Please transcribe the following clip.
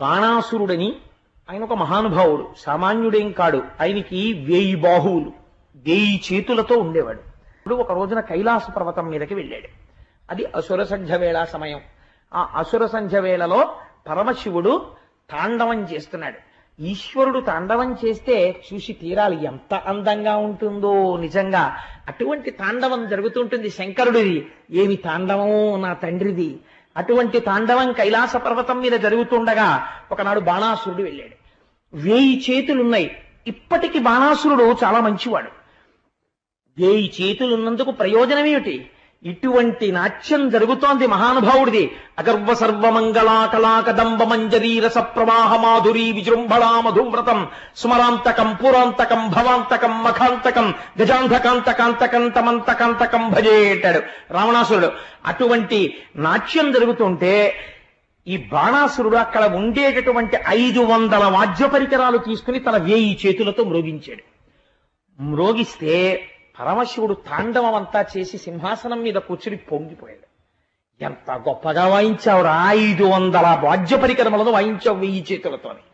బాణాసురుడని ఆయన ఒక మహానుభావుడు సామాన్యుడేం కాడు. ఆయనకి వేయి బాహువులు వేయి చేతులతో ఉండేవాడు. ఇప్పుడు ఒక రోజున కైలాస పర్వతం మీదకి వెళ్ళాడు. అది అసుర సంధ్య వేళ సమయం. ఆ అసుర సంధ్య వేళలో పరమశివుడు తాండవం చేస్తున్నాడు. ఈశ్వరుడు తాండవం చేస్తే చూసి తీరాలి ఎంత అందంగా ఉంటుందో. నిజంగా అటువంటి తాండవం జరుగుతుంటుంది శంకరుడిది. ఏమి తాండవం నా తండ్రిది. అటువంటి తాండవం కైలాస పర్వతం మీద జరుగుతుండగా ఒకనాడు బాణాసురుడు వెళ్ళాడు. వేయి చేతులున్నాయి. ఇప్పటికి బాణాసురుడు చాలా మంచివాడు. వేయి చేతులున్నందుకు ప్రయోజనం ఏమిటి ఇటువంటి నాట్యం జరుగుతోంది మహానుభావుడిది. అగర్వ సర్వమంగళా కళాకదంబ మంజరీ ప్రవాహ మాధురీ విజృంభళా మధువ్రతం. స్మరాంతకం పురాంతకం భవాంతకం మఖాంతకం గజాంధకాంతకాంతకం తమంతకాంతకం భజేటాడు. రావణాసురుడు. అటువంటి నాట్యం జరుగుతుంటే ఈ బాణాసురుడు అక్కడ ఉండేటటువంటి ఐదు వందల వాద్య పరికరాలు తీసుకుని తన వేయి చేతులతో మ్రోగించాడు. మ్రోగిస్తే పరమశివుడు తాండవం అంతా చేసి సింహాసనం మీద కూర్చుని పొంగిపోయాడు. ఎంత గొప్పగా వాయించావురా ఐదు వందల వాద్య పరికరములను వాయించావు వెయ్యి చేతులతోని.